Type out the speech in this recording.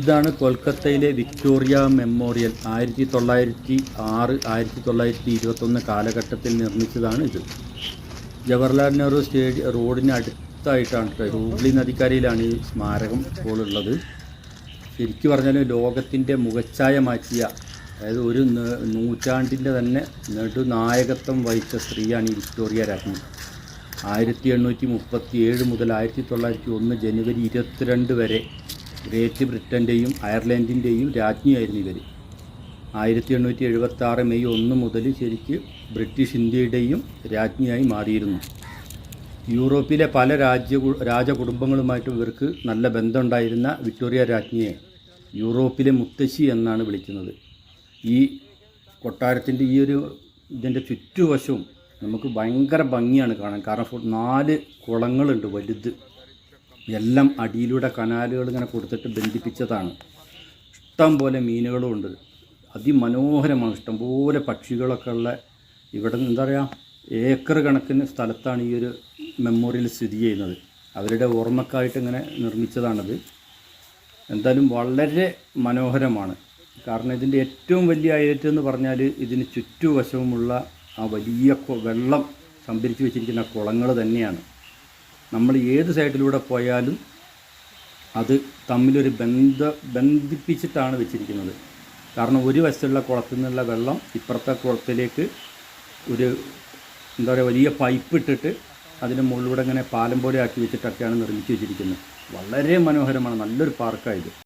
ഇതാണ് കൊൽക്കത്തയിലെ Victoria memorial. ആയിരത്തി തൊള്ളായിരത്തി ആറ് ആയിരത്തി തൊള്ളായിരത്തി ഇരുപത്തൊന്ന് കാലഘട്ടത്തിൽ നിർമ്മിച്ചതാണ് ഇത്. ജവഹർലാൽ നെഹ്റു സ്റ്റേഡിയം റോഡിന് അടുത്തായിട്ടാണ് ഹൂഗ്ലി നദിക്കരയിലാണ് ഈ സ്മാരകം ഇപ്പോൾ ഉള്ളത് ശരിക്കു പറഞ്ഞാൽ ലോകത്തിന്റെ മുഖച്ഛായ മാറ്റിയ അതായത് ഒരു നൂറ്റാണ്ടിന്റെ തന്നെ നെടുനായകത്വം വഹിച്ച സ്ത്രീയാണ് ഈ വിക്ടോറിയ രാജ്ഞി. ആയിരത്തി എണ്ണൂറ്റി മുപ്പത്തി ഏഴ് മുതൽ ആയിരത്തി തൊള്ളായിരത്തി ഒന്ന് ജനുവരി ഇരുപത്തിരണ്ട് വരെ ഗ്രേറ്റ് ബ്രിട്ടന്റെയും അയർലൻഡിന്റെയും രാജ്ഞിയായിരുന്നു ഇവർ ആയിരത്തി എണ്ണൂറ്റി എഴുപത്തി ആറ് മെയ് ഒന്ന് മുതൽ ശരിക്ക് ബ്രിട്ടീഷ് ഇന്ത്യയുടെയും രാജ്ഞിയായി മാറിയിരുന്നു. യൂറോപ്പിലെ പല രാജ്യ രാജകുടുംബങ്ങളുമായിട്ടും ഇവർക്ക് നല്ല ബന്ധമുണ്ടായിരുന്ന വിക്ടോറിയ രാജ്ഞിയെ യൂറോപ്പിലെ മുത്തശ്ശി എന്നാണ് വിളിക്കുന്നത്. ഈ കൊട്ടാരത്തിന്റെ ഈ ഒരു ഇതിന്റെ ചുറ്റുവശവും നമുക്ക് ഭയങ്കര ഭംഗിയാണ് കാണാൻ. കാരണം നാല് കുളങ്ങളുണ്ട് വലുത്. എല്ലാം അടിയിലൂടെ കനാലുകൾ ഇങ്ങനെ കൊടുത്തിട്ട് ബന്ധിപ്പിച്ചതാണ്. ഇഷ്ടം പോലെ മീനുകളും ഉണ്ട്. അതിമനോഹരമാണ്. ഇഷ്ടംപോലെ പക്ഷികളൊക്കെ ഉള്ള ഇവിടെ എന്താ പറയുക ഏക്കർ കണക്കിന് സ്ഥലത്താണ് ഈ ഒരു മെമ്മോറിയൽ സ്ഥിതി ചെയ്യുന്നത്. അവരുടെ ഓർമ്മക്കായിട്ട് ഇങ്ങനെ നിർമ്മിച്ചതാണത്. എന്തായാലും വളരെ മനോഹരമാണ്. കാരണം ഇതിന്റെ ഏറ്റവും വലിയ ഐറ്റം എന്ന് പറഞ്ഞാൽ ഇതിന് ചുറ്റുവശവുമുള്ള ആ വലിയ വെള്ളം സംഭരിച്ചു വെച്ചിരിക്കുന്ന കുളങ്ങൾ തന്നെയാണ്. നമ്മൾ ഏത് സൈഡിലൂടെ പോയാലും അത് തമ്മിലൊരു ബന്ധ ബന്ധിപ്പിച്ചിട്ടാണ് വെച്ചിരിക്കുന്നത്. കാരണം ഒരു വശത്തുള്ള കുളത്തിൽ നിന്നുള്ള വെള്ളം ഇപ്പുറത്തെ കുളത്തിലേക്ക് ഒരു എന്താ പറയുക വലിയ പൈപ്പ് ഇട്ടിട്ട് അതിന്റെ മുകളിലൂടെ ഇങ്ങനെ പാലം പോലെ ആക്കി വെച്ചിട്ടൊക്കെയാണ് നിർമ്മിച്ചു വെച്ചിരിക്കുന്നത്. വളരെ മനോഹരമാണ് നല്ലൊരു പാർക്കായത്